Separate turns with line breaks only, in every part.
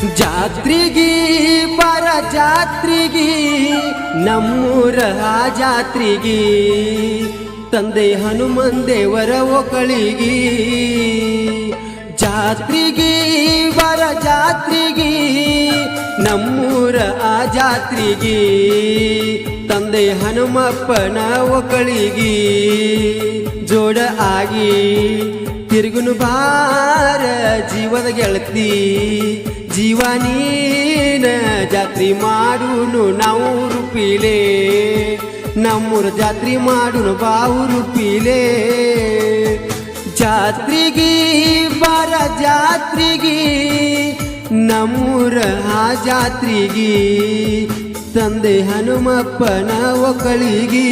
ಜಾತ್ರಿಗಿ ಪರ ಜಾತ್ರಿಗಿ ನಮ್ಮೂರ ಆ ಜಾತ್ರಿಗಿ, ತಂದೆ ಹನುಮನ್ ದೇವರ ಒಕ್ಕಳಿಗಿ ಜಾತ್ರಿಗಿ ಬರ ಜಾತ್ರಿಗಿ ನಮ್ಮೂರ ಆ ಜಾತ್ರಿಗಿ, ತಂದೆ ಹನುಮಪ್ಪನ ಒಕ್ಕಳಿಗಿ ಜೋಡ ಆಗಿ ತಿರುಗುನು ಬಾರ ಜೀವದ ಗೆಳತಿ. ಜೀವ ನೀನ ಜಾತ್ರಿ ಮಾಡುನು ನಾವು ರೂಪಿಲೆ. ನಮ್ಮೂರ ಜಾತ್ರಿ ಮಾಡುನು ಬಾವು ರೂಪಿಲೆ. ಜಾತ್ರಿಗಿ ಬರ ಜಾತ್ರಿಗಿ, ನಮ್ಮೂರ ಆ ಜಾತ್ರಿಗಿ, ತಂದೆ ಹನುಮಪ್ಪನ ಒಕ್ಕಳಿಗಿ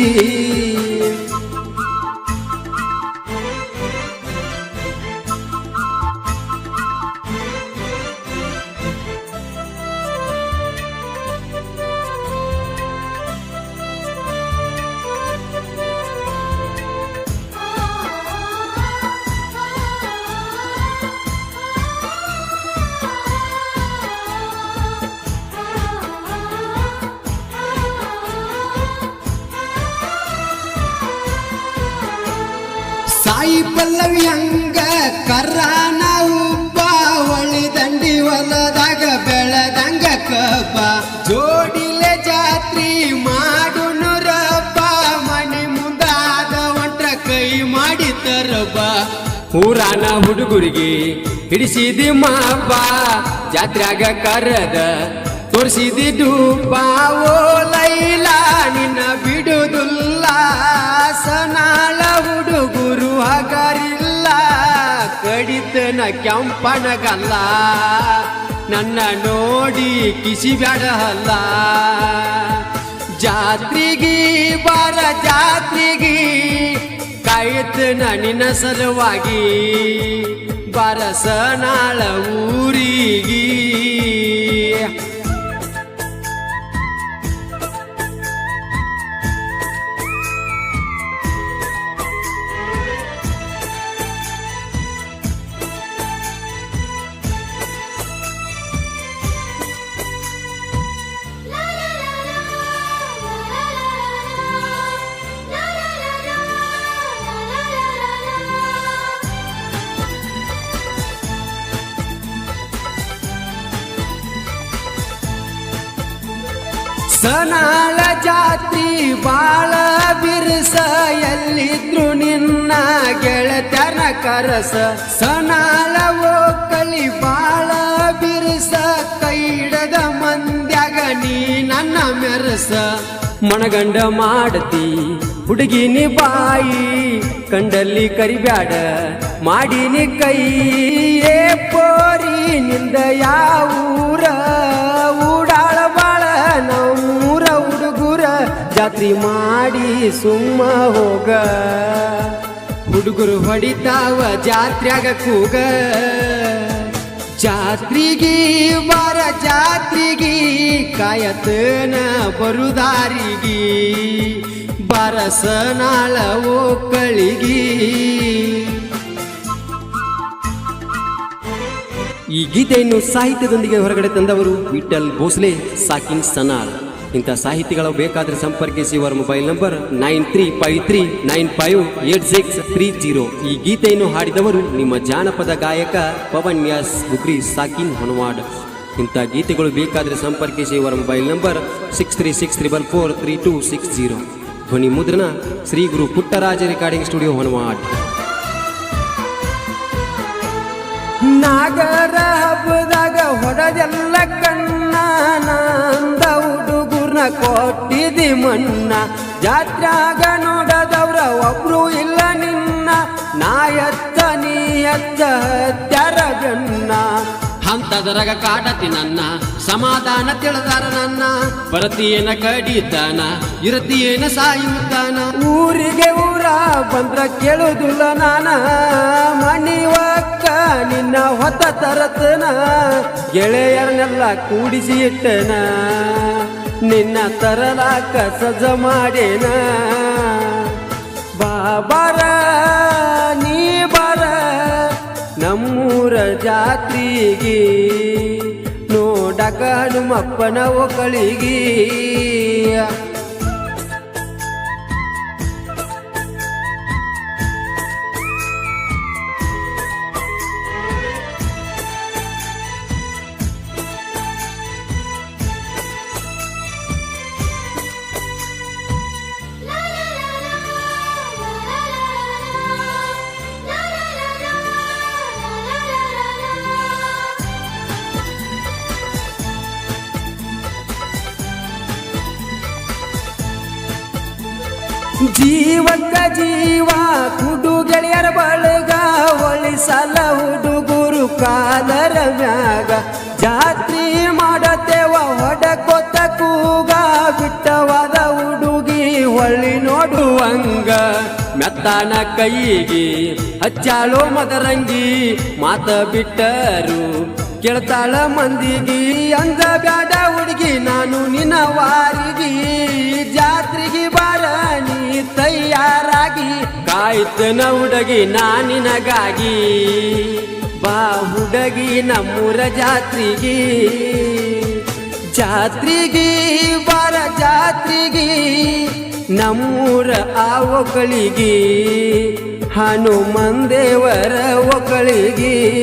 ಸಾಯಿ ಪಲ್ಲವಿ ಹಂಗ ಕರ್ರಾನ ಉಬ್ಬ ಹೊಳಿ ದಂಡಿ ಹೊಲದಾಗ ಬೆಳದಂಗ ಕಬ್ಬ. ಜೋಡಿಲೆ ಜಾತ್ರಿ ಮಾಡುನು ರಬ್ಬ, ಮನೆ ಮುಂದಾದ ಒಂಟ್ರ ಕೈ ಮಾಡಿ ತರಬ ಊರಾನ ಹುಡುಗರಿಗೆ ಹಿಡಿಸಿದಿ ಮಾಪ, ಜಾತ್ರ್ಯಾಗ ಕರದ ತೋರಿಸಿದಿ ಡೂಬ ಓ ಲೈಲಾ ಕಡಿತನ ಕೆಂಪನಗಲ್ಲ ನನ್ನ ನೋಡಿ ಕಿಸಿ ಬೇಡಲ್ಲ ಜಾತ್ರಿಗಿ ಬಾರ ಜಾತ್ರಿಗಿ ಕೈತ ನಿನ್ನ ಸಲುವಾಗಿ ಬರಸನಾಳ ಊರಿಗಿ. ಸನಾಳ ಜಾತಿ ಬಾಳ ಬಿರುಸ ಎಲ್ಲಿದ್ರು ನಿನ್ನ ಗೆಳತನ ಕರಸ. ಸನಾಳ ಓಕಳಿ ಬಾಳ ಬಿರುಸ ಕೈಡದ ಮಂದ್ಯಾಗ ನೀ ನನ್ನ ಮೆರಸ. ಮಣಗಂಡ ಮಾಡತಿ ಹುಡುಗಿನಿ ಬಾಯಿ, ಕಂಡಲ್ಲಿ ಕರಿಬ್ಯಾಡ ಮಾಡಿನಿ ಕೈ. ಏ ಪೋರಿ, ನಿಂದ ಯಾವೂರ ಊಡಾಳ ಬಾಳ ನಮ್ಮೂರ ಹುಡುಗುರ ಜಾತ್ರಿ ಮಾಡಿ ಸುಮ್ಮ ಹೋಗ. ಹುಡುಗರು ಹೊಡಿತಾವ ಜಾತ್ರ್ಯಾಗ ಕೂಗ. ಜಾತ್ರಿಗಿ ಬಾರ ಜಾತ್ರಿಗಿ ಕಾಯತನ ಬರುದಾರಿಗಿ. ಬರಸನಾಳ ಓಕಳಿಗಿ ಈ ಗೀತೆಯನ್ನು ಸಾಹಿತ್ಯದೊಂದಿಗೆ ಹೊರಗಡೆ ತಂದವರು ವಿಠಲ್ ಭೋಸ್ಲೆ, ಸಾಕಿನ್ ಸನಾರ್. ಇಂಥ ಸಾಹಿತಿಗಳು ಬೇಕಾದರೆ ಸಂಪರ್ಕಿಸಿ ಅವರ mobile number nine three five three nine five eight six three zero. ಈ ಗೀತೆಯನ್ನು ಹಾಡಿದವರು ನಿಮ್ಮ ಜಾನಪದ ಗಾಯಕ ಪವನ್ ಯಾಸ್ ಗುಗ್ರಿ ಸಾಕಿನ್ ಹನುವಾಡ್. ಇಂಥ ಗೀತೆಗಳು ಬೇಕಾದರೆ ಸಂಪರ್ಕಿಸಿ ಅವರ mobile number six three six triple four three two six zero. ಧ್ವನಿ ಮುದ್ರಣ ಶ್ರೀ ಗುರು ಪುಟ್ಟರಾಜ ರೆಕಾರ್ಡಿಂಗ್ ಸ್ಟುಡಿಯೋ ಹನುವಾಡ್. ನಾಗರ ಹಬ್ಬದಾಗ ಹೊಡೆದೆಲ್ಲ ಕಣ್ಣ ನಂದ ಹುಡುಗರ್ನ ಕೊಟ್ಟಿದಿ ಮಣ್ಣ. ಜಾತ್ರಾಗ ನೋಡದವ್ರ ಒಬ್ರು ಇಲ್ಲ ನಿನ್ನ. ನೀಯತ್ತ ನೀ ಎತ್ತ ಹತ್ಯಾರ ಜನ್ನ ಹಂತದರಗ ಕಾಡತಿ ನನ್ನ ಸಮಾಧಾನ ತಿಳಿದಾರ ನನ್ನ. ಬರತಿಯೇನ ಕಡಿತಾನ ಇರತಿಯೇನ ಸಾಯುತ್ತಾನ. ಊರಿಗೆ ಊರ ಬಂದ್ರ ಕೇಳುದಿಲ್ಲ ನಾನ. ಹೊತ್ತ ತರತನ, ಗೆಳೆಯರನ್ನೆಲ್ಲ ಕೂಡಿಸಿ ಇಟ್ಟನ. ನಿನ್ನ ತರಲಾಕ ಸಜ್ಜ ಮಾಡೇನ ಬಾಬಾರ ನೀ ಬರ, ನಮ್ಮೂರ ಜಾತಿಗೆ ನೋಡಕ ಹನುಮಪ್ಪನ ಒಕ್ಕಳಿಗಿ. ಜೀವಕ್ಕ ಜೀವ ಕುಡು ಗೆಳೆಯರ ಬಳಗ, ಒಳಿಸಲ ಹುಡುಗುರು ಕಾಲರ ಮ್ಯಾಗ. ಜಾತ್ರಿ ಮಾಡತೇವ ಹೊಡಕೊತ್ತ ಕೂಗ, ಬಿಟ್ಟವಾದ ಹುಡುಗಿ ಹೊಳ್ಳಿ ನೋಡುವಂಗ. ಮೆತ್ತಾನ ಕೈಗೆ ಹಚ್ಚಾಳೋ ಮದರಂಗಿ, ಮಾತ ಬಿಟ್ಟರು ಕೇಳ್ತಾಳ ಮಂದಿಗಿ. ಅಂದ ಬ್ಯಾಡ ಹುಡುಗಿ, ನಾನು ನಿನ್ನ ವಾರಿಗಿ. ಜಾತ್ರೆಗೆ ನೀ ತಯಾರಾಗಿ. ಕಾಯ್ತನ ಹುಡುಗಿ ನಾನಿನಗಾಗಿ ಬಾ ಹುಡುಗಿ ನಮ್ಮೂರ ಜಾತ್ರೆಗೆ. ಜಾತ್ರೆಗೆ ಬರ ಜಾತ್ರೆಗೆ. ನಮ್ಮೂರ ಆ ಒಕ್ಕಳಿಗೆ. ಹನುಮಂದೇವರ ಒಕ್ಕಳಿಗೆ.